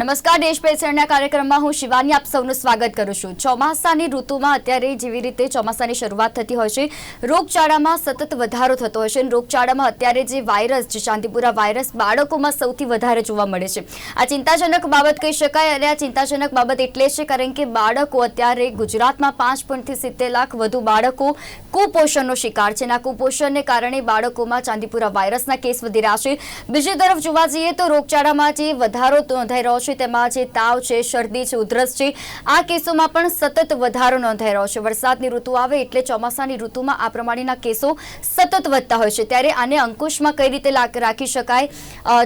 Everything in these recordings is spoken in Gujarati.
નમસ્કાર, દેશ પેસણના કાર્યક્રમમાં હું શિવાની આપ સૌનું સ્વાગત કરું છું. ચોમાસાની ઋતુમાં અત્યારે જેવી રીતે ચોમાસાની શરૂઆત થતી હોય છે, રોગચાળામાં સતત વધારો થતો હોય છે. રોગચાળામાં અત્યારે જે વાયરસ જે ચાંદીપુરા વાયરસ બાળકોમાં સૌથી વધારે જોવા મળે છે. આ ચિંતાજનક બાબત કહી શકાય અને આ ચિંતાજનક બાબત એટલે છે કારણ કે બાળકો અત્યારે ગુજરાતમાં પાંચ પોઈન્ટથી સિત્તેર લાખ વધુ બાળકો કુપોષણનો શિકાર છે. અને આ કુપોષણને કારણે બાળકોમાં ચાંદીપુરા વાયરસના કેસ વધી રહ્યા છે. બીજી તરફ જોવા જઈએ તો રોગચાળામાં જે વધારો નોંધાઈ રહ્યો છે, તેમાં જે તાવ છે, શરદી છે, ઉધરસ છે, આ કેસોમાં પણ સતત વધારો નોંધાઈ રહ્યો છે. વરસાદની ઋતુ આવે એટલે ચોમાસાની ઋતુમાં આ પ્રમાણેના કેસો સતત વધતા હોય છે. ત્યારે આને અંકુશમાં કઈ રીતે રાખી શકાય?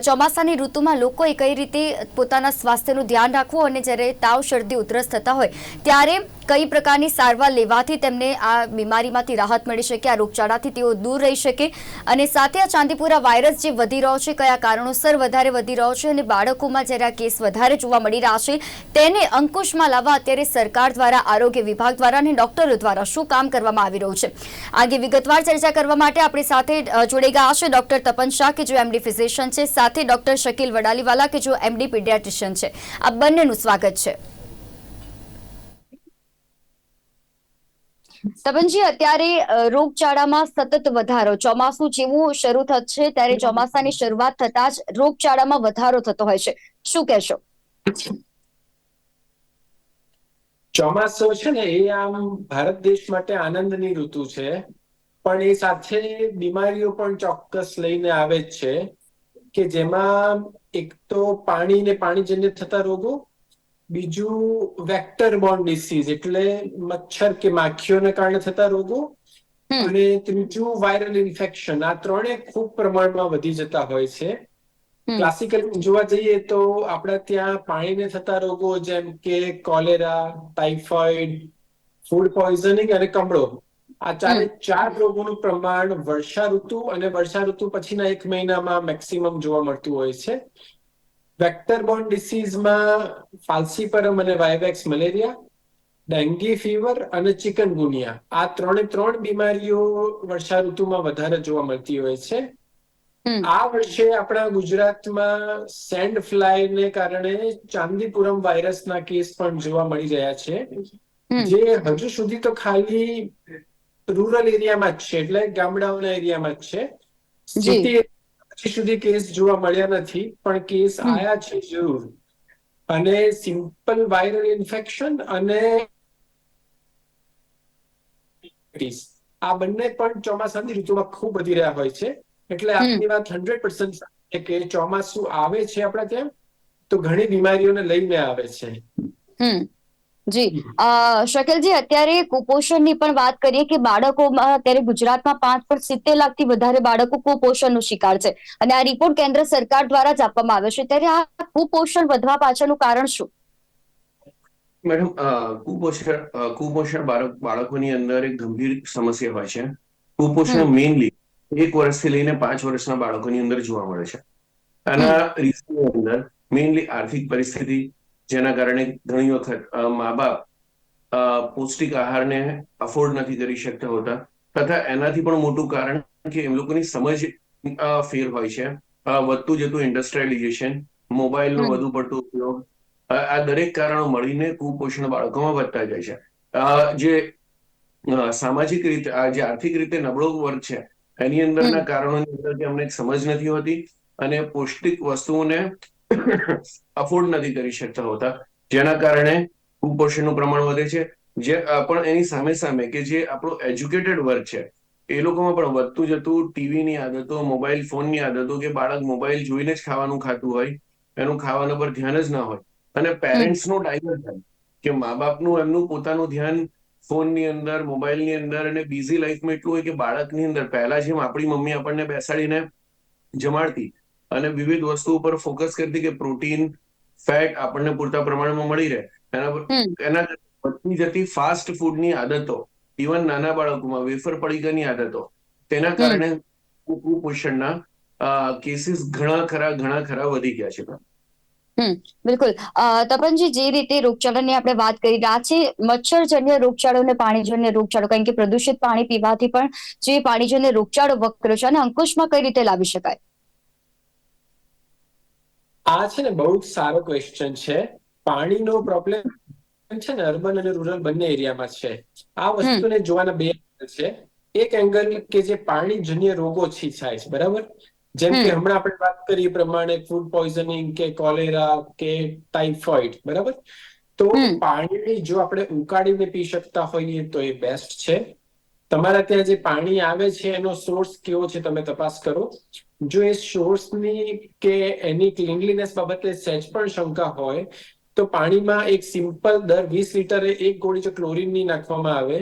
ચોમાસાની ઋતુમાં લોકોએ કઈ રીતે પોતાના સ્વાસ્થ્યનું ધ્યાન રાખવું? અને જ્યારે તાવ, શરદી, ઉધરસ થતા હોય, ત્યારે કઈ પ્રકારની સારવાર લેવાથી તેમને આ બીમારીમાંથી રાહત મળી શકે, આ રોગચાળાથી તેઓ દૂર રહી શકે અને સાથે આ ચાંદીપુરા વાયરસ જે વધી રહ્યો છે, કયા કારણોસર વધારે વધી રહ્યો છે અને બાળકોમાં જ્યારે આ કેસ વધારે જોવા મળી રહ્યા છે, તેને અંકુશમાં લાવવા અત્યારે સરકાર દ્વારા, આરોગ્ય વિભાગ દ્વારા અને ડોક્ટરો દ્વારા શું કામ કરવામાં આવી રહ્યું છે? આગે વિગતવાર ચર્ચા કરવા માટે આપણી સાથે જોડાઈ ગયા છે ડોક્ટર તપન શાહ કે જો એમડી ફિઝિશિયન છે, સાથે ડોક્ટર શકીલ વડાલીવાલા કે જો એમડી પીડિયાટ્રિશિયન છે. આ બંનેનું સ્વાગત છે. તપનજી અત્યારે રોગચાળામાં સતત વધારો. ચોમાસું જેવું શરૂ થશે ત્યારે ચોમાસાની શરૂઆત થતા જ રોગચાળામાં વધારો થતો હોય છે. શું કહેશો? ચોમાસું છે ને એ આમ ભારત દેશ માટે આનંદની ઋતુ છે. પણ એ સાથે બીમારીઓ પણ ચોક્કસ લઈને આવે છે કે જેમાં એક તો પાણી ને પાણીજન્ય થતા રોગો બીજું વેક્ટર બોર્ન ડિસીઝ એટલે મચ્છર કે માખીઓને કારણે થતા રોગો અને ત્રીજું વાયરલ ઇન્ફેક્શન આ ત્રણે ખૂબ પ્રમાણમાં વધી જતા હોય છે. ક્લાસિકલ જોવા જઈએ તો આપણા ત્યાં પાણીને થતા રોગો જેમ કે કોલેરા ટાઇફોઇડ ફૂડ પોઈઝનિંગ અને કમળો. આ ચારે ચાર રોગોનું પ્રમાણ વર્ષા ઋતુ અને વર્ષા ઋતુ પછીના એક મહિનામાં મેક્સિમમ જોવા મળતું હોય છે. વેક્ટર બોર્ન ડિસીઝમાં ફાલ્સીપરમ અને વાયવેક્સ મલેરિયા ડેન્ગી ફીવર અને ચિકનગુનિયા આ ત્રણે ત્રણ બીમારીઓ વર્ષા ઋતુમાં વધારે જોવા મળતી હોય છે. આ વર્ષે આપણા ગુજરાતમાં સેન્ડ ફ્લાય ને કારણે ચાંદીપુરમ વાયરસના કેસ પણ જોવા મળી રહ્યા છે. જે હજુ સુધી તો ખાલી રૂરલ એરિયામાં જ છે એટલે ગામડાઓના એરિયામાં જ છે. જી. હજી સુધી કેસ જોવા મળ્યા નથી પણ કેસ આયા છે જરૂર. અને સિમ્પલ વાયરલ ઇન્ફેક્શન અને આ બંને પણ ચોમાસાની ઋતુમાં ખૂબ વધી રહ્યા હોય છે. એટલે. આપની વાત હંડ્રેડ પર્સન્ટ કે ચોમાસું આવે છે આપણા ત્યાં તો ઘણી બીમારીઓને લઈને આવે છે. જી. શકીલજી અત્યારે કુપોષણની પણ વાત કરીએ કે બાળકોમાં અત્યારે ગુજરાતમાં પાંચ પોઈન્ટ સિત્તેર લાખથી વધારે બાળકો કુપોષણનો શિકાર છે. અને આ રિપોર્ટ કેન્દ્ર સરકાર દ્વારા જ આપવામાં આવ્યો છે. ત્યારે આ કુપોષણ વધવા પાછળનું કારણ શું? મેડમ કુપોષણ કુપોષણ બાળક બાળકોની અંદર એક ગંભીર સમસ્યા હોય છે. કુપોષણ મેઇનલી એક વર્ષથી લઈને પાંચ વર્ષના બાળકોની અંદર જોવા મળે છે. આના રીઝનની અંદર મેઇનલી આર્થિક પરિસ્થિતિ જેના કારણે ઘણી વખત મા બાપ પૌષ્ટિક આહારને અફોર્ડ નથી કરી શકતા હોતા. તથા એનાથી પણ મોટું કારણ કે એમ લોકોની સમજ ફેર હોય છે. વધતું જતું ઇન્ડસ્ટ્રીયલાઇઝેશન મોબાઈલનો. વધુ પડતો ઉપયોગ આ દરેક કારણો મળીને કુપોષણ બાળકોમાં વધતા જાય છે. જે સામાજિક રીતે આ જે આર્થિક રીતે નબળો વર્ગ છે એની અંદરના કારણોની અંદર અમને સમજ નથી હોતી અને પૌષ્ટિક વસ્તુઓને અફોર્ડ નથી કરી શકતા હોતા. જેના કારણે કુપોષણનું પ્રમાણ વધે છે. જે પણ એની સામે સામે કે જે આપણો એજ્યુકેટેડ વર્ગ છે, એ લોકોમાં પણ વધતું જતું ટીવીની આદતો, મોબાઈલ ફોનની આદતો કે બાળક મોબાઈલ જોઈને જ ખાવાનું ખાતું હોય, એનું ખાવાના પર ધ્યાન જ ના હોય. અને પેરેન્ટ્સનું ડાયવર્ટ થાય કે મા બાપનું એમનું પોતાનું ધ્યાન ફોનની અંદર, મોબાઈલની અંદર અને બિઝી લાઈફમાં એટલું હોય કે બાળકની અંદર પહેલા જેમ આપણી મમ્મી આપણને બેસાડીને જમાડતી અને વિવિધ વસ્તુ ઉપર ફોકસ કરતી કે પ્રોટીન ફેટ આપણને પૂરતા પ્રમાણમાં મળી રહે. એના પર હમ. એના વધતી જતી ફાસ્ટ ફૂડની આદતો ઇવન નાના બાળકોમાં વેફર પડીકાની આદતો તેના કારણે કુપોષણના કેસીસ ઘણા ખરા ઘણા ખરા વધી ગયા છે. બિલકુલ. તપનજી જે રીતે રોગચાળાની આપણે વાત કરી રહ્યા છે મચ્છરજન્ય રોગચાળો અને પાણીજન્ય રોગચાળો કારણ કે પ્રદૂષિત પાણી પીવાથી પણ જે પાણીજન્ય રોગચાળો વકરો છે અને અંકુશમાં કઈ રીતે લાવી શકાય? આ છે ને બહુ જ સારો ક્વેશ્ચન છે. પાણીનો પ્રોબ્લેમ છે ને અર્બન અને રૂરલ બંને એરિયામાં છે. આ વસ્તુને જોવાના બે છે. એક એંગલ કે જે પાણીજન્ય રોગો થી થાય છે બરાબર? જેમ કે હમણાં આપણે વાત કરી પ્રમાણે ફૂડ પોઈઝનિંગ કે કોલેરા કે ટાઇફોઇડ બરાબર? તો. પાણી જો આપણે ઉકાળીને પી શકતા હોઈએ તો એ બેસ્ટ છે. તમારા ત્યાં જે પાણી આવે છે એનો સોર્સ કેવો છે તમે તપાસ કરો. જો એ સોર્સની કે એની ક્લીનલીનેસ બાબતે સહેજ પણ શંકા હોય તો પાણીમાં એક સિમ્પલ દર વીસ લીટરે એક ગોળી જો ક્લોરીનની નાખવામાં આવે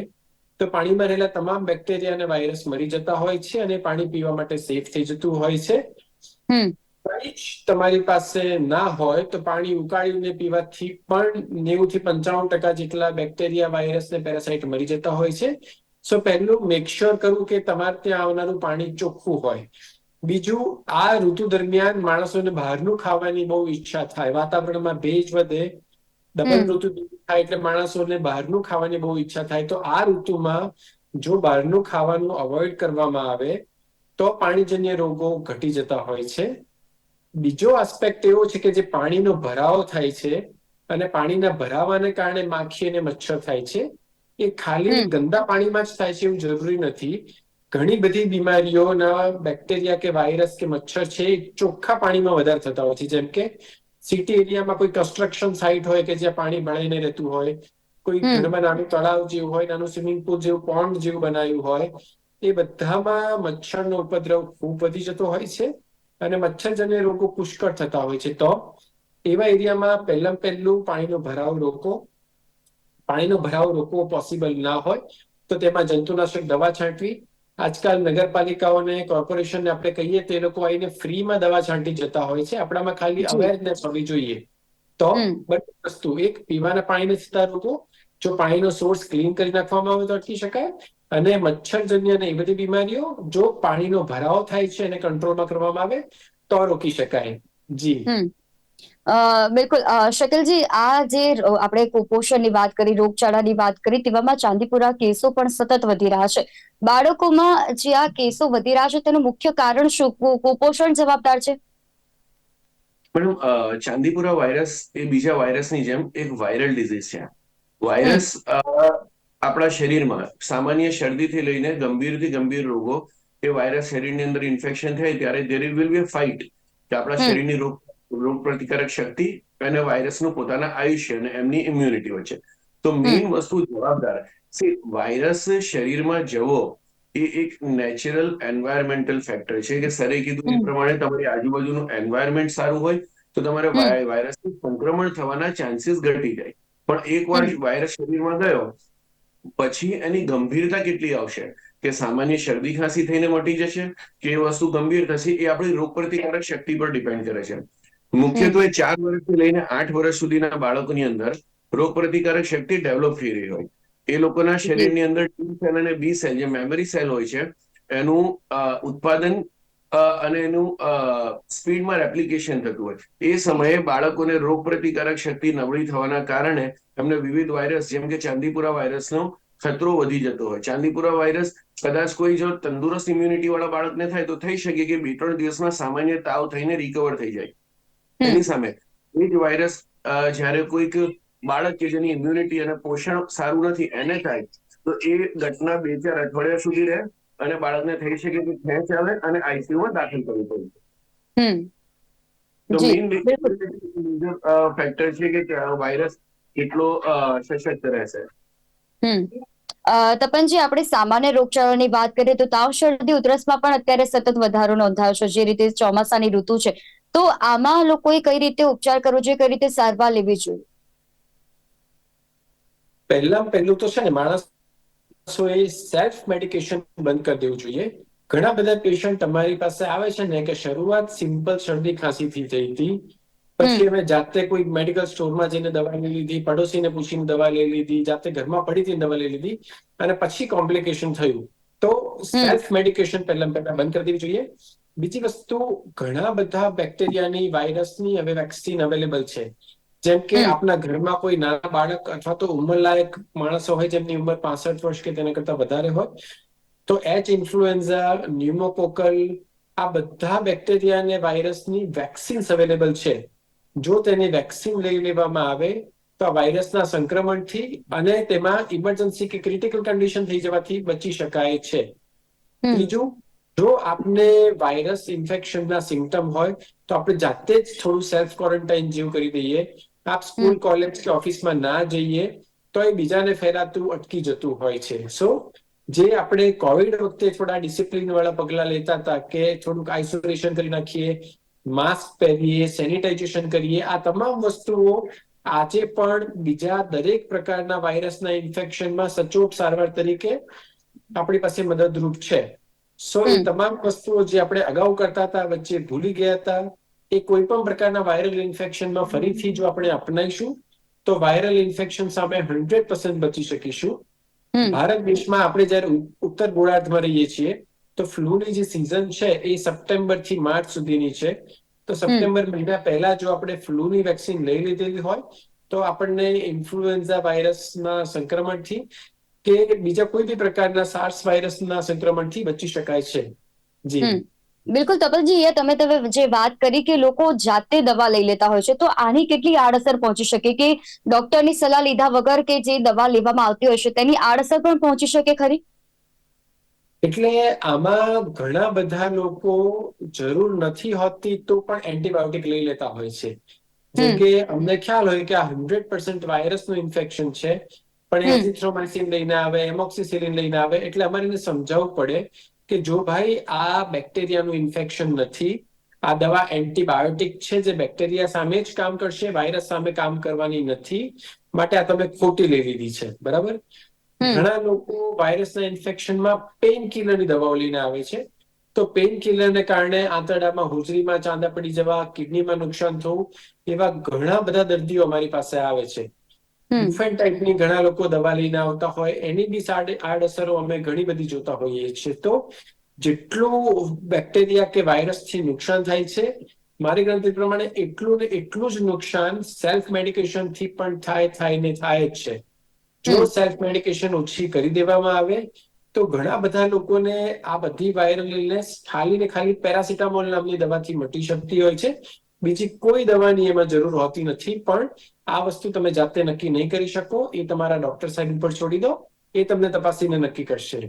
તો પાણીમાં રહેલા તમામ બેક્ટેરિયા અને વાયરસ મરી જતા હોય છે અને પાણી પીવા માટે સેફ થઈ જતું હોય છે. તમારી પાસે ના હોય તો પાણી ઉકાળીને પીવાથી પણ નેવું થી પંચાવન ટકા જેટલા બેક્ટેરિયા વાયરસ ને પેરાસાઇટ મરી જતા હોય છે. સો પહેલું મેક શ્યોર કરવું કે તમારે ત્યાં આવનારું પાણી ચોખ્ખું હોય. બીજું આ ઋતુ દરમિયાન માણસોને બહારનું ખાવાની બહુ ઈચ્છા થાય. વાતાવરણમાં ભેજ વધે હમ. ઋતુ થાય એટલે માણસોને બહારનું ખાવાની બહુ ઈચ્છા થાય. તો આ ઋતુમાં જો બહારનું ખાવાનું અવોઇડ કરવામાં આવે તો પાણીજન્ય રોગો ઘટી જતા હોય છે. બીજો આસ્પેક્ટ એવો છે કે જે પાણીનો ભરાવો થાય છે અને પાણીના ભરાવાને કારણે માખી અને મચ્છર થાય છે. એ ખાલી. ગંદા પાણીમાં જ થાય છે એવું જરૂરી નથી. ઘણી બધી બીમારીઓના બેક્ટેરિયા કે વાયરસ કે મચ્છર છે એ ચોખ્ખા પાણીમાં વધારે થતા હોય છે. જેમ કે સિટી એરિયામાં કોઈ કન્સ્ટ્રક્શન સાઇટ હોય કે જ્યાં પાણી ભરાઈને રહેતું હોય કોઈ ઘરમાં નાનું તળાવ જેવું હોય નાનું સ્વિમિંગ પુલ જેવું પોન્ડ જેવું બનાવ્યું હોય એ બધામાં મચ્છરનો ઉપદ્રવ ખૂબ વધી જતો હોય છે અને મચ્છરજન્ય રોગો પુષ્કળ થતા હોય છે. તો એવા એરિયામાં પહેલા પહેલું પાણીનો ભરાવ રોકો. પાણીનો ભરાવ રોકવો પોસિબલ ના હોય તો તેમાં જંતુનાશક દવા છાંટવી આજકાલ નગરપાલિકાઓને કોર્પોરેશનને આપણે કહીએ તો એ લોકો આવીને ફ્રીમાં દવા છાંટી જતા હોય છે. આપણામાં ખાલી અવેરનેસ હોવી જોઈએ. તો. બંને વસ્તુ એક પીવાના પાણીને સીધા રોગો જો પાણીનો સોર્સ ક્લીન કરી નાખવામાં આવે તો અટકી શકાય. અને મચ્છરજન્ય અને એ બધી બીમારીઓ જો પાણીનો ભરાવો થાય છે અને કંટ્રોલમાં કરવામાં આવે તો રોકી શકાય. જી. અ, બિલકુલ. અ, શકલજી આ જે આપણે કુપોષણની વાત કરી રોગચાળાની વાત કરી તેવામાં ચાંદીપુરા કેસો પણ સતત વધી રહ્યા છે. બાળકોમાં જે આ કેસો વધી રહ્યા છે તેનું મુખ્ય કારણ શું? કુ- કુપોષણ જવાબદાર છે? મેડમ અ, ચાંદીપુરા વાયરસ એ બીજા વાયરસની જેમ એક વાયરલ ડિઝીઝ છે. વાયરસ અ, આપણા શરીરમાં સામાન્ય શરદીથી લઈને ગંભીરથી ગંભીર રોગો એ વાયરસ શરીરની અંદર ઇન્ફેક્શન થાય ત્યારે દેર વિલ બી ફાઇટ કે આપણા હમ. શરીરની રોગ રોગ પ્રતિકારક શક્તિ અને વાયરસનું પોતાના આયુષ્ય અને એમની ઇમ્યુનિટી વચ્ચે તો મેઇન વસ્તુ જવાબદાર સી વાયરસ શરીરમાં જવો એ એક નેચરલ એન્વાયરમેન્ટલ ફેક્ટર છે કે સરે કીધું એ પ્રમાણે તમારી આજુબાજુનું એન્વાયરમેન્ટ સારું હોય તો તમારે વાયરસનું સંક્રમણ થવાના ચાન્સીસ ઘટી જાય. પણ એકવાર વાયરસ શરીરમાં ગયો પછી એની ગંભીરતા કેટલી આવશે? કે સામાન્ય શરદી ખાંસી થઈને મટી જશે? કે એ વસ્તુ ગંભીર થશે? એ આપણી રોગ પ્રતિકારક શક્તિ પર ડિપેન્ડ કરે છે. મુખ્યત્વે ચાર વર્ષથી લઈને આઠ વર્ષ સુધીના બાળકોની અંદર રોગ પ્રતિકારક શક્તિ ડેવલપ થઈ રહી હોય. એ લોકોના શરીરની અંદર ટી સેલ અને બી સેલ જે મેમરી સેલ હોય છે એનું ઉત્પાદન અને એનું સ્પીડમાં રેપ્લિકેશન થતું હોય. એ સમયે બાળકોને રોગ પ્રતિકારક શક્તિ નબળી થવાના કારણે એમને વિવિધ વાયરસ જેમ કે ચાંદીપુરા વાયરસનો ખતરો વધી જતો હોય. ચાંદીપુરા વાયરસ કદાચ કોઈ જો તંદુરસ્ત ઇમ્યુનિટી વાળા બાળકને થાય તો થઈ શકે કે બે ત્રણ દિવસમાં સામાન્ય તાવ થઈને રિકવર થઈ જાય. એની સામે. એ જ વાયરસ જ્યારે કોઈક બાળક કે જેની ઇમ્યુનિટી અને પોષણ સારું નથી એને થાય તો એ ઘટના બે ચાર અઠવાડિયા સુધી રહે અને બાળકને થઈ શકે કે ખેંચ આવે અને આઈસીયુમાં દાખલ કરવું પડે. તો મેઇન ફેક્ટર છે કે વાયરસ કેટલો સશક્ત રહેશે. તપનજી આપણે સામાન્ય રોગચાળાની વાત કરીએ તો તાવ શરદી ઉધરસમાં પણ અત્યારે સતત વધારો નોંધાયો છે જે રીતે ચોમાસાની ઋતુ છે. તો આમાં લોકોએ કઈ રીતે ઉપચાર કરવો જોઈએ કઈ રીતે સારવાર લેવી જોઈએ? પહેલા પહેલું તો છે ને માણસોએ સેલ્ફ મેડિકેશન બંધ કરી દેવું જોઈએ. ઘણા બધા પેશન્ટ તમારી પાસે આવે છે ને કે શરૂઆત સિમ્પલ શરદી ખાંસીથી થઈ હતી. પછી અમે જાતે કોઈ મેડિકલ સ્ટોરમાં જઈને દવા લઈ લીધી પડોશીને પૂછીને દવા લઈ લીધી જાતે ઘરમાં પડી હતી દવા લઈ લીધી અને પછી કોમ્પ્લિકેશન થયું. તો સેલ્ફ મેડિકેશન પહેલા પહેલા બંધ કરી દેવી જોઈએ. બીજી વસ્તુ ઘણા બધા બેક્ટેરિયાની વાયરસની હવે વેક્સિન અવેલેબલ છે જેમ કે. આપના ઘરમાં કોઈ નાના બાળક અથવા તો ઉંમરલાયક માણસો હોય જેમની ઉંમર પાસઠ વર્ષ કે તેના કરતા વધારે હોય તો એચ ઇન્ફ્લુએન્ઝા ન્યુમોકોકલ આ બધા બેક્ટેરિયા અને વાયરસની વેક્સિન્સ અવેલેબલ છે જો તેની વેક્સિન લઈ લેવામાં આવે તો આ વાયરસના સંક્રમણથી અને તેમાં ઇમરજન્સી કે ક્રિટિકલ કન્ડિશન થઈ જવાથી બચી શકાય છે. ત્રીજું જો આપને વાયરસ ઇન્ફેક્શનના સિમ્ટમ હોય તો આપણે જાતે જ થોડું સેલ્ફ ક્વોરન્ટાઇન જેવું કરી દઈએ. આપ સ્કૂલ કોલેજ કે ઓફિસમાં ના જઈએ તો એ બીજાને ફેરાતું અટકી જતું હોય છે. સો જે આપણે કોવિડ વખતે થોડા ડિસિપ્લિન વાળા પગલા લેતા હતા કે થોડુંક આઇસોલેશન કરી નાખીએ માસ્ક પહેરીએ સેનિટાઇઝેશન કરીએ આ તમામ વસ્તુઓ આજે પણ બીજા દરેક પ્રકારના વાયરસના ઇન્ફેક્શનમાં સચોટ સારવાર તરીકે આપણી પાસે મદદરૂપ છે. સો એ તમામ વસ્તુઓ જે આપણે અગાઉ કરતા હતા વચ્ચે ભૂલી ગયા હતા એ કોઈ પણ પ્રકારના વાયરલ ઇન્ફેક્શનમાં ફરીથી જો આપણે અપનાઈશું તો વાયરલ ઇન્ફેક્શન સામે હંડ્રેડ પર્સન્ટ બચી શકીશું. ભારત દેશમાં આપણે જયારે ઉત્તર ગોળાર્ધમાં રહીએ છીએ તો ફ્લૂની જે સિઝન છે એ સપ્ટેમ્બરથી માર્ચ સુધીની છે. તો સપ્ટેમ્બર મહિના પહેલા જો આપણે ફ્લૂની વેક્સિન લઈ લીધેલી હોય તો આપણને ઇન્ફ્લુએન્ઝા વાયરસના સંક્રમણથી કે બીજા કોઈ બી પ્રકારના સાર્સ વાયરસના સંક્રમણથી બચી શકાય છે. જી. બિલકુલ તપલજી એ તમે તમે જે વાત કરી કે લોકો જાતે દવા લઈ લેતા હોય છે તો આની કેટલી આડઅસર પહોંચી શકે? કે ડોક્ટરની સલાહ લીધા વગર કે જે દવા લેવામાં આવતી હોય છે તેની આડઅસર પણ પહોંચી શકે ખરી? એટલે આમાં ઘણા બધા લોકો જરૂર નથી હોતી તો પણ એન્ટીબાયોટિક લઈ લેતા હોય છે. જેમ કે અમને ખ્યાલ હોય કે આ હંડ્રેડ પર્સન્ટ વાયરસનું ઇન્ફેક્શન છે પણ એઝિથ્રોમાઇસિન લઈને આવે એમોક્સિસિલિન લઈને આવે એટલે અમારે એને સમજાવવું પડે કે જો ભાઈ આ બેક્ટેરિયાનું ઇન્ફેક્શન નથી આ દવા એન્ટીબાયોટિક છે જે બેક્ટેરિયા સામે જ કામ કરશે વાયરસ સામે કામ કરવાની નથી માટે આ તમે ખોટી લઈ લીધી છે બરાબર? ઘણા લોકો વાયરસના ઇન્ફેક્શનમાં પેઇન કિલરની દવાઓ લઈને આવે છે. તો પેઇન કિલરને કારણે આંતરડામાં હોજરીમાં ચાંદા પડી જવા કિડનીમાં નુકસાન થવું એવા ઘણા બધા દર્દીઓ અમારી પાસે આવે છે. ડિફરન્ટ ટાઈપની ઘણા લોકો દવા લઈને આવતા હોય એની બી આડઅસરો અમે ઘણી બધી જોતા હોઈએ છીએ. તો જેટલું બેક્ટેરિયા કે વાયરસથી નુકસાન થાય છે મારી ગણતરી પ્રમાણે એટલું ને એટલું જ નુકસાન સેલ્ફ મેડિકેશનથી પણ થાય થાય ને થાય જ છે. જો સેલ્ફ મેડિકેશન ઓછી કરી દેવામાં આવે તો ઘણા બધા લોકોને આ બધી વાયરલ ઇલનેસ ખાલી ને ખાલી પેરાસિટામોલ નામની દવાથી મટી શકતી હોય છે. બીજી કોઈ દવાની એમાં જરૂર હોતી નથી પણ આ વસ્તુ તમે જાતે નક્કી નહીં કરી શકો. એ તમારા ડોક્ટર સાહેબ ઉપર છોડી દો. એ તમને તપાસીને નક્કી કરશે.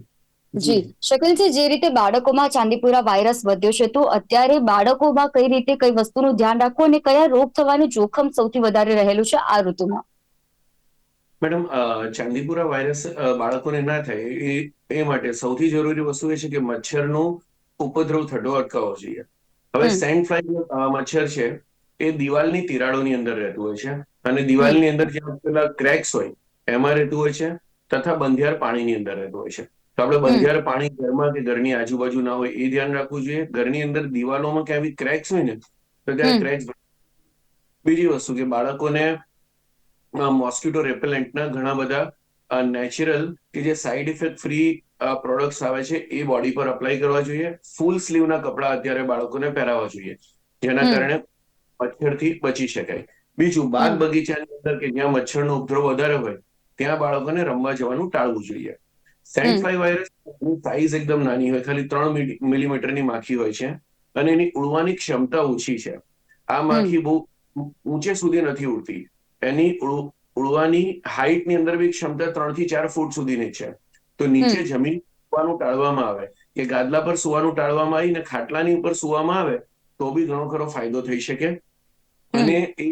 જી. શકલજી જે રીતે બાળકોમાં ચાંદીપુરા વાયરસ વધ્યો છે તો અત્યારે બાળકોમાં કઈ રીતે કઈ વસ્તુનું ધ્યાન રાખવું અને કયા રોગ થવાનું જોખમ સૌથી વધારે રહેલું છે આ ઋતુમાં? મેડમ અ, ચાંદીપુરા વાયરસ બાળકોને ના થાય. એ એ માટે સૌથી જરૂરી વસ્તુ એ છે કે મચ્છરનો ઉપદ્રવ થતો અટકાવવો જોઈએ. હવે. સેન્ડ ફ્લાય મચ્છર છે એ દિવાલની તિરાડોની અંદર રહેતું હોય છે. અને દિવાલની અંદર જ્યાં પેલા ક્રેક્સ હોય એમાં રહેતું હોય છે તથા બંધિયાર પાણીની અંદર રહેતું હોય છે. તો આપણે બંધિયાર પાણી ઘરમાં કે ઘરની આજુબાજુ ના હોય એ ધ્યાન રાખવું જોઈએ. ઘરની અંદર દિવાલોમાં ક્યાં આવી ક્રેક્સ હોય ને તો ત્યાં. ક્રેક્સ બીજી વસ્તુ કે બાળકોને મોસ્કિટો રેપેલેન્ટના ઘણા બધા નેચરલ કે જે સાઇડ ઇફેક્ટ ફ્રી પ્રોડક્ટ્સ આવે છે એ બોડી પર અપ્લાય કરવા જોઈએ. ફૂલ સ્લીવના કપડા અત્યારે બાળકોને પહેરાવવા જોઈએ જેના કારણે મચ્છરથી બચી શકાય. બીજું બાગ બગીચાની અંદર કે જ્યાં મચ્છરનો ઉપદ્રવ વધારે હોય ત્યાં બાળકોને રમવા જવાનું ટાળવું જોઈએ. સેન્ટ. ફ્લાય વાયરસ સાઈઝ એકદમ નાની હોય ખાલી ત્રણ મિલી- મિલીમીટરની માખી હોય છે અને એની ઉડવાની ક્ષમતા ઓછી છે. આ માખી બહુ ઊંચે સુધી નથી ઉડતી. એની ઉડવાની હાઈટની અંદર બી ક્ષમતા ત્રણથી ચાર ફૂટ સુધીની છે. તો નીચે જમીન સુવાનું ટાળવામાં આવે. કે ગાદલા પર સુવાનું ટાળવામાં આવી ને ખાટલાની ઉપર સુવામાં આવે તો બી ઘણો ખરો ફાયદો થઈ શકે. અને એ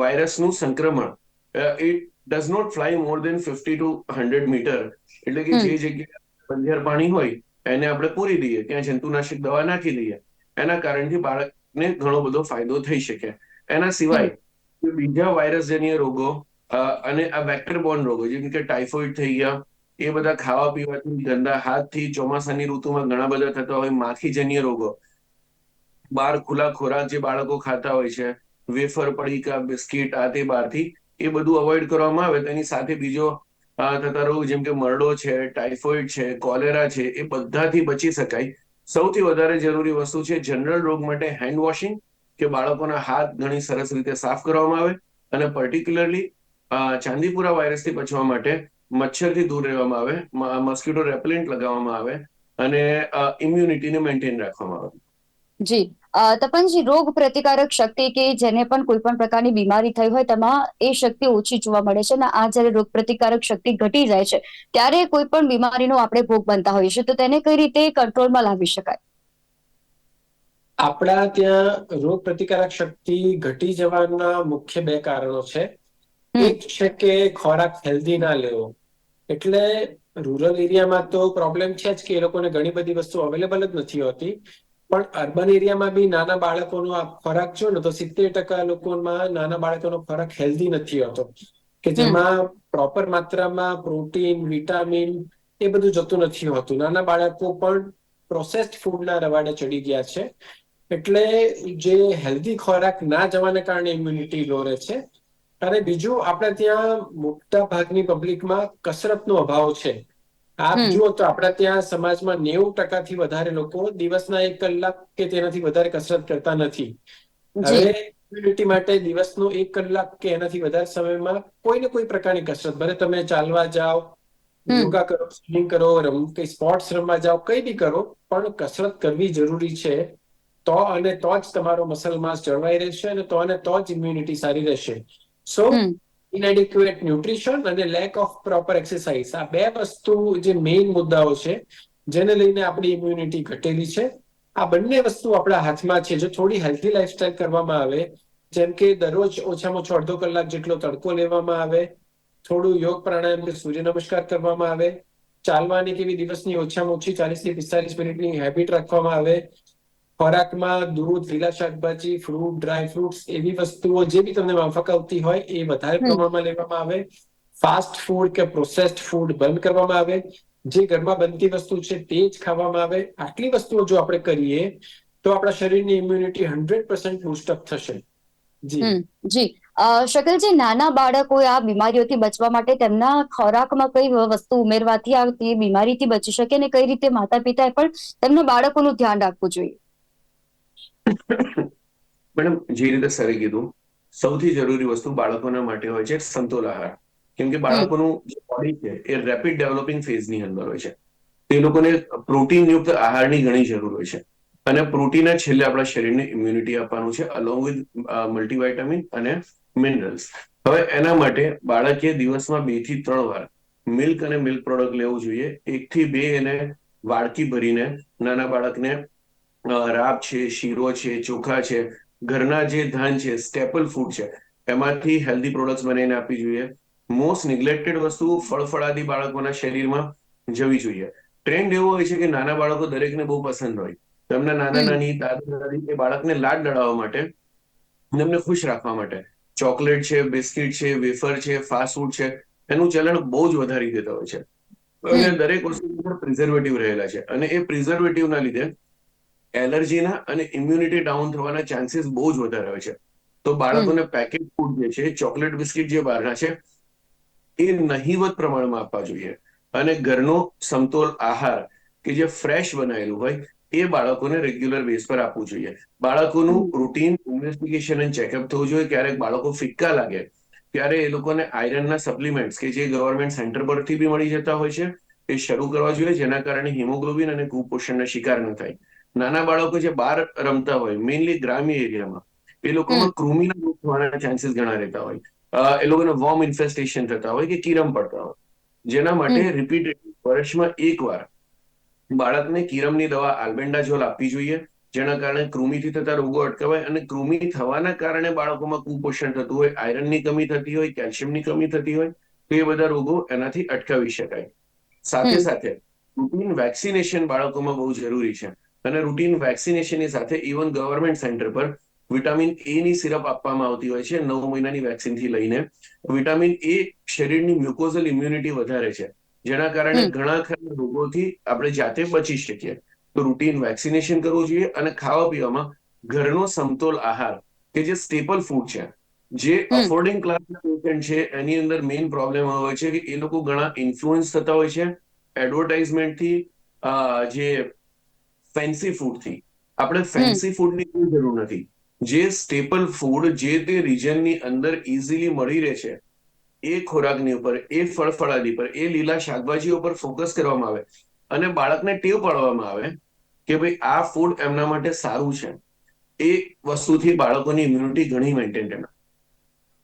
વાયરસનું સંક્રમણ it does not fly more than fifty two hundred metre એટલે કે જે જગ્યાએ બંધિયાર પાણી હોય એને આપણે પૂરી દઈએ. ત્યાં જંતુનાશક દવા નાખી દઈએ. એના કારણથી બાળકને ઘણો બધો ફાયદો થઈ શકે. એના સિવાય બીજા વાયરસજન્ય રોગો અને આ વેક્ટરબોર્ન રોગો, જેમ કે ટાઇફોઇડ થઈ ગયા, એ બધા ખાવા પીવાથી, ગંદા હાથથી, ચોમાસાની ઋતુમાં ઘણા બધા થતા હોય, માખીજન્ય રોગો. બહાર ખુલ્લા ખોરાક જે બાળકો ખાતા હોય છે, વેફર, પડીકા, બિસ્કિટ, આ તે બહારથી, એ બધું અવોઇડ કરવામાં આવે, તેની સાથે બીજો થતા રોગ જેમ કે મરડો છે ટાઇફોઇડ છે કોલેરા છે, એ બધાથી બચી શકાય. સૌથી વધારે જરૂરી વસ્તુ છે જનરલ રોગ માટે હેન્ડ વોશિંગ કે બાળકોના હાથ ઘણી સરસ રીતે સાફ કરવામાં આવે અને પર્ટિક્યુલરલી ચાંદીપુરા વાયરસથી બચવા માટે મચ્છરથી દૂર રહેવામાં આવે મસ્કિટો રેપેલેન્ટ લગાવવામાં આવે અને ઇમ્યુનિટીને મેન્ટેન રાખવામાં આવે. જી. તપનજી, રોગ પ્રતિકારક શક્તિ કે જેને પણ કોઈ પણ પ્રકારની બીમારી થઈ હોય તેમાં એ શક્તિ ઓછી જોવા મળે છે અને આ જ્યારે રોગ પ્રતિકારક શક્તિ ઘટી જાય છે, ત્યારે કોઈ પણ બીમારીનો આપણે ભોગ બનતા હોઈએ છીએ, તો તેને કઈ રીતે કંટ્રોલમાં લાવી શકાય? આપણા ત્યાં રોગ પ્રતિકારક શક્તિ ઘટી જવાના મુખ્ય બે કારણો છે. એક છે કે ખોરાક હેલ્ધી ના લેવો. એટલે રૂરલ એરિયામાં તો પ્રોબ્લેમ છે જ કે એ લોકોને ઘણી બધી વસ્તુ અવેલેબલ જ નથી હોતી. પણ અર્બન એરિયામાં બી નાના બાળકોનો આ ખોરાક જો ને તો સિત્તેર ટકા લોકોમાં નાના બાળકોનો ખોરાક હેલ્ધી નથી હોતો. કે જેમાં પ્રોપર માત્રામાં પ્રોટીન વિટામિન એ બધું જતું નથી હોતું. નાના બાળકો પણ પ્રોસેસ્ડ ફૂડના રવાડે ચડી ગયા છે. એટલે જે હેલ્ધી ખોરાક ના જવાને કારણે ઇમ્યુનિટી લો રહે છે. અને બીજું આપણે ત્યાં મોટા ભાગની પબ્લિકમાં કસરતનો અભાવ છે. આપ જુઓ તો આપણે ત્યાં સમાજમાં નેવું ટકાથી વધારે લોકો દિવસના એક કલાક કે તેનાથી વધારે કસરત કરતા નથી. હવે ઇમ્યુનિટી માટે દિવસનો એક કલાક કે એનાથી વધારે સમયમાં કોઈ ને કોઈ પ્રકારની કસરત ભલે તમે ચાલવા જાઓ યોગા કરો સ્વિમિંગ કરો રમ કઈ સ્પોર્ટ્સ રમવા જાઓ કઈ બી કરો પણ કસરત કરવી જરૂરી છે. તો અને તો જ તમારો મસલ માસ જળવાઈ રહેશે અને તો અને તો જ ઇમ્યુનિટી સારી રહેશે. સો ઇનએડિક્યુએટ ન્યુટ્રિશન અને લેક ઓફ પ્રોપર એક્સરસાઇઝ આ બે વસ્તુ જે મેઇન મુદ્દાઓ છે જેને લઈને આપણી ઇમ્યુનિટી ઘટેલી છે. આ બંને વસ્તુ આપણા હાથમાં છે જો થોડી હેલ્ધી લાઈફસ્ટાઈલ કરવામાં આવે જેમ કે દરરોજ ઓછામાં ઓછો અડધો કલાક જેટલો તડકો લેવામાં આવે થોડું યોગ પ્રાણાયામ કે સૂર્ય નમસ્કાર કરવામાં આવે ચાલવાની કેવી દિવસની ઓછામાં ઓછી ચાલીસથી પિસ્તાલીસ મિનિટની હેબિટ રાખવામાં આવે ખોરાકમાં દૂધ લીલા શાકભાજી ફ્રૂટ ડ્રાય ફ્રૂટ્સ એવી વસ્તુઓ જે બી તમને માફક આવતી હોય એ વધારે પ્રમાણમાં લેવામાં આવે. ફાસ્ટ ફૂડ કે પ્રોસેસ્ડ ફૂડ બંધ કરવામાં આવે. જે ઘરમાં બનતી વસ્તુ છે તે જ ખાવામાં આવે. આટલી વસ્તુઓ જો આપણે કરીએ તો આપણા શરીરની ઇમ્યુનિટી હંડ્રેડ પર્સન્ટ બુસ્ટઅપ થશે. જી. જી. શકલજી નાના બાળકોએ આ બીમારીઓથી બચવા માટે તેમના ખોરાકમાં કઈ વસ્તુ ઉમેરવાથી આ તે બીમારીથી બચી શકે ને કઈ રીતે માતા પિતાએ પણ તેમના બાળકોનું ધ્યાન રાખવું જોઈએ? મેડમ, જે રીતે સરે કીધું, સૌથી જરૂરી વસ્તુ બાળકોના માટે હોય છે સંતુલ આહાર. કેમ કે બાળકોનું જે બોડી છે એ રેપિડ ડેવલપિંગ ફેઝની અંદર હોય છે. તે લોકોને પ્રોટીનયુક્ત આહારની ઘણી જરૂર હોય છે. અને પ્રોટીન છેલ્લે આપણા શરીરને ઇમ્યુનિટી આપવાનું છે અલોંગ વિથ મલ્ટીવાઇટામિન અને મિનરલ્સ હવે એના માટે બાળકે દિવસમાં બેથી ત્રણ વાર મિલ્ક અને મિલ્ક પ્રોડક્ટ લેવું જોઈએ. એક થી બે એને વાડકી ભરીને નાના બાળકને રાબ છે શીરો છે ચોખા છે ઘરના જે ધાન છે સ્ટેપલ ફૂડ છે એમાંથી હેલ્ધી પ્રોડક્ટ્સ બનાવીને આપવી જોઈએ. મોસ્ટ નિગ્લેક્ટેડ વસ્તુ ફળફળાદી બાળકોના શરીરમાં જવી જોઈએ. ટ્રેન્ડ એવો હોય છે કે નાના બાળકો દરેકને બહુ પસંદ હોય. તેમના નાના નાની દાદા દાદી એ બાળકને લાડ લડાવવા માટે એમને ખુશ રાખવા માટે ચોકલેટ છે બિસ્કિટ છે વેફર છે ફાસ્ટ ફૂડ છે એનું ચલણ બહુ જ વધારી દેતા હોય છે. અને દરેક વસ્તુ પ્રિઝર્વેટિવ રહેલા છે. અને એ પ્રિઝર્વેટિવના લીધે એલર્જીના અને ઇમ્યુનિટી ડાઉન થવાના ચાન્સીસ બહુ જ વધારે હોય છે. તો બાળકોને પેકેટ ફૂડ જે છે ચોકલેટ બિસ્કિટ જે બહારના છે એ નહીવત પ્રમાણમાં આપવા જોઈએ. અને ઘરનો સમતોલ આહાર કે જે ફ્રેશ બનાવેલું હોય એ બાળકોને રેગ્યુલર બેઝ પર આપવું જોઈએ. બાળકોનું રૂટીન ઇન્વેસ્ટિગેશન એન્ડ ચેકઅપ થવું જોઈએ. ક્યારેક બાળકો ફિક્કા લાગે ત્યારે એ લોકોને આયરનના સપ્લિમેન્ટ્સ કે જે ગવર્મેન્ટ સેન્ટર પરથી બી મળી જતા હોય છે એ શરૂ કરવા જોઈએ જેના કારણે હિમોગ્લોબિન અને કુપોષણના શિકાર ન થાય. નાના બાળકો જે બહાર રમતા હોય મેઇનલી ગ્રામ્ય એરિયામાં એ લોકોમાં કૃમિના રોગ થવાના ચાન્સીસ ઘણા રહેતા હોય. એ લોકોને વોર્મ ઇન્ફેસ્ટેશન થતા હોય કે કિરમ પડતા હોય. જેના માટે રિપીટેડ વર્ષમાં એકવાર બાળકને કિરમની દવા આલ્બેન્ડાઝોલ આપવી જોઈએ જેના કારણે કૃમિથી થતા રોગો અટકાવાય અને કૃમિ થવાના કારણે બાળકોમાં કુપોષણ થતું હોય આયરનની કમી થતી હોય કેલ્શિયમની કમી થતી હોય તો એ બધા રોગો એનાથી અટકાવી શકાય. સાથે સાથે રૂટીન વેક્સિનેશન બાળકોમાં બહુ જરૂરી છે. અને રૂટીન વેક્સિનેશનની સાથે ઇવન ગવર્મેન્ટ સેન્ટર પર વિટામિન એ ની સિરપ આપવામાં આવતી હોય છે નવ મહિનાની વેક્સિનથી લઈને. વિટામિન એ શરીરની મ્યુકોઝલ ઇમ્યુનિટી વધારે છે જેના કારણે ઘણા ખરા રોગોથી આપણે જાતે બચી શકીએ. તો રૂટીન વેક્સિનેશન કરવું જોઈએ અને ખાવા પીવામાં ઘરનો સમતોલ આહાર કે જે સ્ટેપલ ફૂડ છે જે અફોર્ડિંગ ક્લાસના પેશન્ટ છે એની અંદર મેઇન પ્રોબ્લેમ હોય છે કે એ લોકો ઘણા ઇન્ફ્લુઅન્સ થતા હોય છે. એડવર્ટાઇઝમેન્ટથી જે ફેન્સી ફૂડથી આપણે ફેન્સી ફૂડની કોઈ જરૂર નથી. જે સ્ટેપલ ફૂડ જે તે રિજનની અંદર ઇઝીલી મળી રહે છે એ ખોરાકની ઉપર એ ફળફળાદી પર એ લીલા શાકભાજીઓ પર ફોકસ કરવામાં આવે. અને બાળકને ટેવ પાડવામાં આવે કે ભાઈ આ ફૂડ એમના માટે સારું છે. એ વસ્તુથી બાળકોની ઇમ્યુનિટી ઘણી મેન્ટેન રહે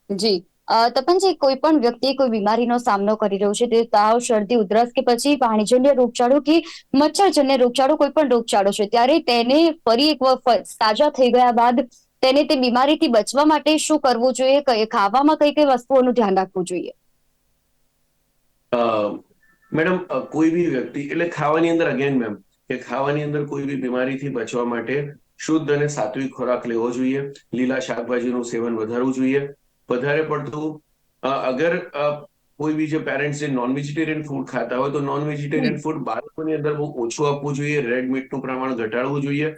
જી. અ, તપનજી કોઈ પણ વ્યક્તિ કોઈ બીમારીનો સામનો કરી રહ્યો છે તે તાવ શરદી ઉધરસ કે પછી પાણીજન્ય રોગચાળો કે મચ્છરજન્ય રોગચાળો કોઈ પણ રોગચાળો છે ત્યારે તેને ફરી એક વખત સાજા થઈ ગયા બાદ તેને તે બીમારીથી બચવા માટે શું કરવું જોઈએ કઈ ખાવામાં કઈ કઈ વસ્તુઓનું ધ્યાન રાખવું જોઈએ? અ, મેડમ કોઈ બી વ્યક્તિ એટલે ખાવાની અંદર અગેન મેમ કે ખાવાની અંદર કોઈ બી બીમારીથી બચવા માટે શુદ્ધ અને સાત્વિક ખોરાક લેવો જોઈએ લીલા શાકભાજીનું સેવન વધારવું જોઈએ વધારે પડતું અગર કોઈ બી જે પેરેન્ટ્સ જે નોન વેજીટેરિયન ફૂડ ખાતા હોય તો નોન વેજીટેરિયન ફૂડ બાળકોની અંદર બહુ ઓછું આપવું જોઈએ. રેડ મીટનું પ્રમાણ ઘટાડવું જોઈએ.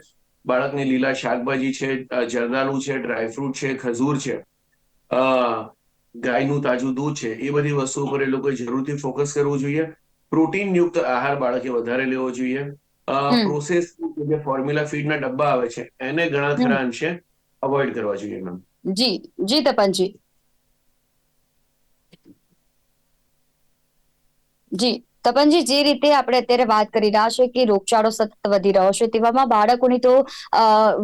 બાળકને લીલા શાકભાજી છે જરદાલુ છે ડ્રાયફ્રૂટ છે ખજૂર છે અ, ગાયનું તાજું દૂધ છે એ બધી વસ્તુઓ પર એ લોકોએ જરૂરથી ફોકસ કરવું જોઈએ. પ્રોટીન યુક્ત આહાર બાળકે વધારે લેવો જોઈએ. પ્રોસેસ જે ફોર્મ્યુલા ફીડના ડબ્બા આવે છે. એને ઘણા ખરા અંશે અવોઇડ કરવા જોઈએ મેમ જી જી તપનજી. જી તપનજી જે રીતે આપણે અત્યારે વાત કરી રહ્યા છે કે રોગચાળો સતત વધી રહ્યો છે તેવામાં બાળકોની તો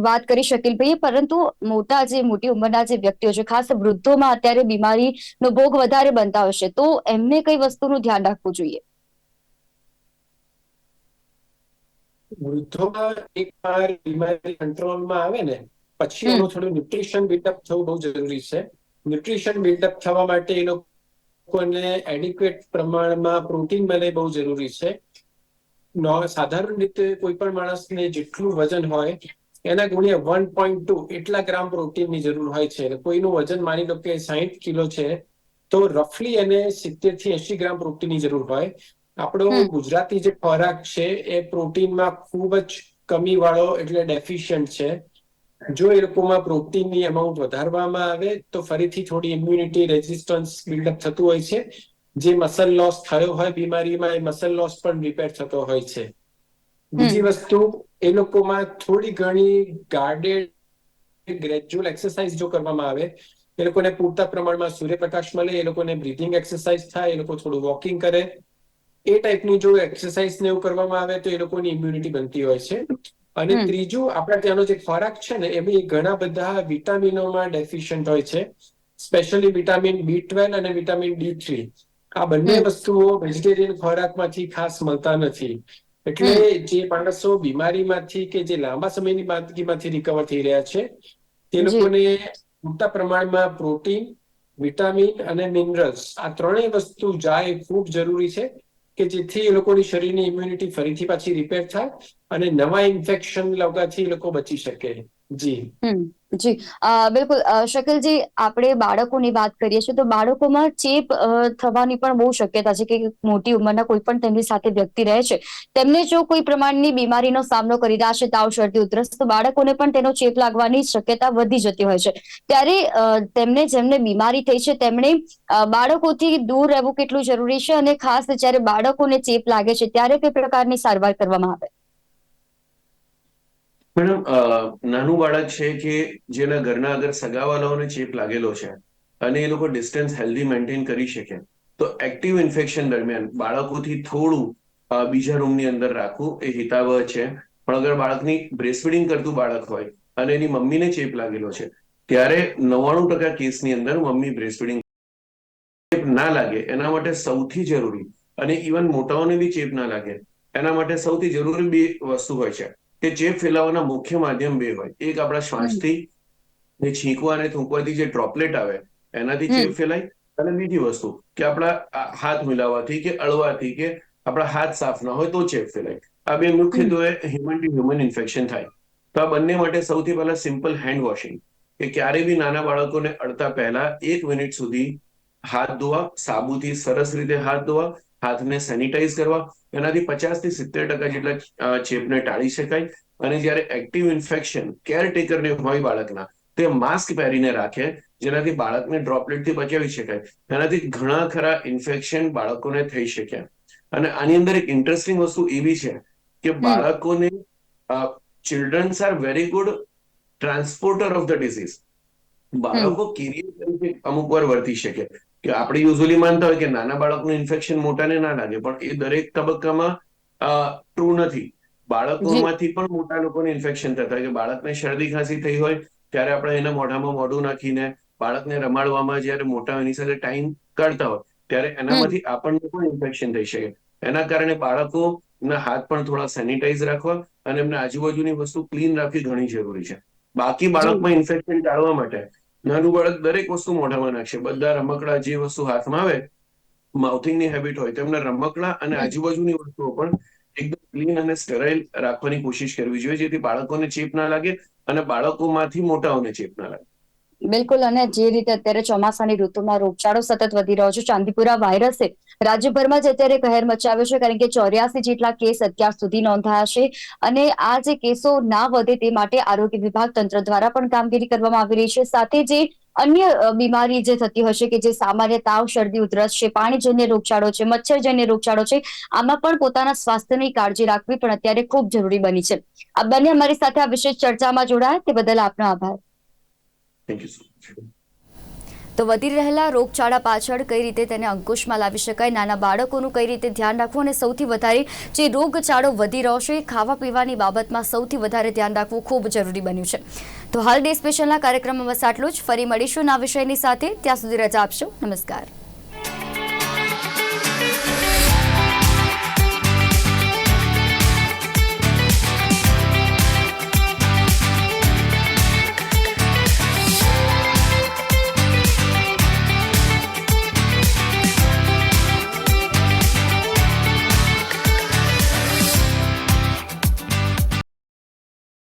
વાત કરી શકીલ ભાઈ પરંતુ મોટા જે મોટી ઉંમરના જે વ્યક્તિઓ છે ખાસ વૃદ્ધોમાં અત્યારે બીમારીનો ભોગ વધારે બનતા હોય છે તો એમને કઈ વસ્તુનું ધ્યાન રાખવું જોઈએ? વૃદ્ધોમાં એકવાર બીમારી કંટ્રોલમાં આવે ને પછી એનું થોડું ન્યુટ્રિશન બિલ્ડઅપ થવું બહુ જરૂરી છે. ન્યુટ્રિશન બિલ્ડઅપ થવા માટે એ લોકોને એડિક્વેટ પ્રમાણમાં પ્રોટીન મળે બહુ જરૂરી છે. નો સાધારણ રીતે કોઈ પણ માણસને જેટલું વજન હોય એના ગુણ્યા વન પોઈન્ટ ટુ એટલા ગ્રામ પ્રોટીનની જરૂર હોય છે. કોઈનું વજન માની લો કે સાહીઠ કિલો છે તો રફલી એને સિત્તેરથી એસી ગ્રામ પ્રોટીનની જરૂર હોય. આપણો ગુજરાતી જે ખોરાક છે એ પ્રોટીનમાં ખૂબ જ કમી વાળો એટલે ડેફિશિયન્ટ છે. જો એ લોકોમાં પ્રોટીનની અમાઉન્ટ વધારવામાં આવે તો ફરીથી થોડી ઇમ્યુનિટી રેઝિસ્ટન્સ બિલ્ડઅપ થતું હોય છે. જે મસલ લોસ થયો હોય બીમારીમાં એ મસલ લોસ પણ રિપેર થતો હોય છે. બીજી વસ્તુ એ લોકોમાં થોડી ઘણી ગાર્ડેડ ગ્રેજ્યુઅલ એક્સરસાઇઝ જો કરવામાં આવે એ લોકોને પૂરતા પ્રમાણમાં સૂર્યપ્રકાશ મળે એ લોકોને બ્રીથિંગ એક્સરસાઇઝ થાય એ લોકો થોડું વોકિંગ કરે. એ ટાઈપની જો એક્સરસાઇઝ ને એવું કરવામાં આવે તો એ લોકોની ઇમ્યુનિટી બનતી હોય છે. અને ત્રીજું આપણા ત્યાંનો જે ખોરાક છે ને એ બી ઘણા બધા વિટામિનોમાં ડેફિશિયન્ટ હોય છે. સ્પેશિયલી વિટામિન બી ટ્વેલ્વ અને વિટામિન ડી થ્રી આ બંને. વસ્તુઓ વેજીટેરિયન ખોરાકમાંથી ખાસ મળતા નથી. એટલે જે માણસો બીમારીમાંથી કે જે લાંબા સમયની માંદગીમાંથી રિકવર થઈ રહ્યા છે તે લોકોને પૂરતા પ્રમાણમાં પ્રોટીન વિટામિન અને મિનરલ્સ આ ત્રણેય વસ્તુ જાય ખૂબ જરૂરી છે. કે જેથી એ લોકોની શરીરની ઇમ્યુનિટી ફરીથી પાછી રિપેર થાય અને નવા ઇન્ફેક્શન લગાથી એ લોકો બચી શકે. જી. જી. બિલકુલ. શકીલજી આપણે બાળકોની વાત કરીએ છીએ તો બાળકોમાં ચેપ થવાની પણ બહુ શક્યતા છે કે મોટી ઉંમરના કોઈ પણ તેમની સાથે વ્યક્તિ રહે છે. તેમને જો કોઈ પ્રમાણની બીમારીનો સામનો કરી રહ્યા છે, તાવ, શરદી, ઉધરસ, તો બાળકોને પણ તેનો ચેપ લાગવાની શક્યતા વધી જતી હોય છે. ત્યારે તેમને જેમને બીમારી થઈ છે, તેમણે બાળકોથી દૂર રહેવું કેટલું જરૂરી છે અને ખાસ જ્યારે બાળકોને ચેપ લાગે છે, ત્યારે કઈ પ્રકારની સારવાર કરવામાં આવે. મેડમ નાનું બાળક છે કે જેના ઘરના આગળ સગાવાલાઓને ચેપ લાગેલો છે અને એ લોકો ડિસ્ટન્સ હેલ્ધી મેન્ટેન કરી શકે, તો એક્ટિવ ઇન્ફેક્શન દરમિયાન બાળકોથી થોડું બીજા રૂમની અંદર રાખવું એ હિતાવહ છે. પણ અગર બાળકની બ્રેસ્ટફીડિંગ કરતું બાળક હોય અને એની મમ્મીને ચેપ લાગેલો છે, ત્યારે નવ્વાણું ટકા કેસની અંદર મમ્મી બ્રેસ્ટફીડિંગ ચેપ ના લાગે, એના માટે સૌથી જરૂરી અને ઇવન મોટાઓને બી ચેપ ના લાગે, એના માટે સૌથી જરૂરી બે વસ્તુ હોય છે. કે ચેપ ફેલાવવાના મુખ્ય માધ્યમ બે હોય એક આપણા શ્વાસથી ને છીંકવા અને થૂંકવાથી જે ડ્રોપલેટ આવે એનાથી ચેપ ફેલાય અને બીજી વસ્તુ કે આપણા હાથ મિલાવવાથી કે અળવાથી કે આપણા હાથ સાફ ના હોય તો ચેપ ફેલાય. આ બે મુખ્યત્વે હ્યુમન ટુ હ્યુમન ઇન્ફેક્શન થાય. તો આ બંને માટે સૌથી પહેલા સિમ્પલ હેન્ડ વોશિંગ કે ક્યારે બી નાના બાળકોને અડતા પહેલા એક મિનિટ સુધી હાથ ધોવા સાબુથી સરસ રીતે હાથ ધોવા હાથને સેનિટાઈઝ કરવા એનાથી પચાસથી સિત્તેર ટકા જેટલા ચેપને ટાળી શકાય. અને જ્યારે એક્ટિવ ઇન્ફેક્શન કેરટેકરને હોય બાળકના તે માસ્ક પહેરીને રાખે જેનાથી બાળકને ડ્રોપલેટથી બચાવી શકાય. એનાથી ઘણા ખરા ઇન્ફેક્શન બાળકોને થઈ શકે. અને આની અંદર એક ઇન્ટરેસ્ટિંગ વસ્તુ એવી છે કે બાળકોને childrens are very good transporter of the disease બાળકો કેરિયર તરીકે અમુક વાર વર્તી શકે. કે આપણે યુઝ્યુઅલી માનતા હોય કે નાના બાળકનું ઇન્ફેક્શન મોટાને ના લાગે પણ એ દરેક તબક્કામાં ટ્રુ નથી. બાળકોમાંથી પણ મોટા લોકોને ઇન્ફેક્શન થતા હોય કે બાળકને શરદી ખાંસી થઈ હોય ત્યારે આપણે એના મોઢામાં મોઢું નાખીને બાળકને રમાડવામાં જ્યારે મોટા એની સાથે ટાઈમ કાઢતા હોય ત્યારે એનામાંથી આપણને પણ ઇન્ફેક્શન થઈ શકે. એના કારણે બાળકોના હાથ પણ થોડા સેનિટાઈઝ રાખવા અને એમને આજુબાજુની વસ્તુ ક્લીન રાખવી ઘણી જરૂરી છે. બાકી બાળકમાં ઇન્ફેક્શન ટાળવા માટે નાનું બાળક દરેક વસ્તુ મોઢામાં નાખશે. બધા રમકડા જે વસ્તુ હાથમાં આવે માઉથિંગની હેબિટ હોય તેમના રમકડા અને આજુબાજુની વસ્તુઓ પણ એકદમ ક્લીન અને સ્ટેરાઇલ રાખવાની કોશિશ કરવી જોઈએ જેથી બાળકોને ચેપ ના લાગે અને બાળકોમાંથી મોટાઓને ચેપ ના લાગે. બિલકુલ, અને જે રીતે અત્યારે ચોમાસાની ઋતુમાં રોગચાળો સતત વધી રહ્યો છે, ચાંદીપુરા વાયરસે રાજ્યભરમાં જ અત્યારે કહેર મચાવ્યો છે, કારણ કે ચોર્યાસી જેટલા કેસ અત્યાર સુધી નોંધાયા છે, અને આ જે કેસો ના વધે તે માટે આરોગ્ય વિભાગ તંત્ર દ્વારા પણ કામગીરી કરવામાં આવી રહી છે, સાથે જે અન્ય બીમારી જે થતી હશે કે જે સામાન્ય તાવ, શરદી, ઉધરસ છે, પાણીજન્ય રોગચાળો છે, મચ્છરજન્ય રોગચાળો છે, આમાં પણ પોતાના સ્વાસ્થ્યની કાળજી રાખવી પણ અત્યારે ખૂબ જરૂરી બની છે. આ બંને અમારી સાથે આ વિશેષ ચર્ચામાં જોડાયા, તે બદલ આપનો આભાર. થેન્ક યુ તો વધી રહેલા રોગચાળા પાછળ કઈ રીતે તેને અંકુશમાં લાવી શકાય, નાના બાળકોનું કઈ રીતે ધ્યાન રાખવું અને સૌથી વધારે જે રોગચાળો વધી રહ્યો છે, એ ખાવા પીવાની બાબતમાં સૌથી વધારે ધ્યાન રાખવું ખૂબ જરૂરી બન્યું છે. તો હાલ ડે સ્પેશિયલના કાર્યક્રમમાં બસ આટલું જ. ફરી મળીશું ના વિષયની સાથે. ત્યાં સુધી રજા આપશો. નમસ્કાર.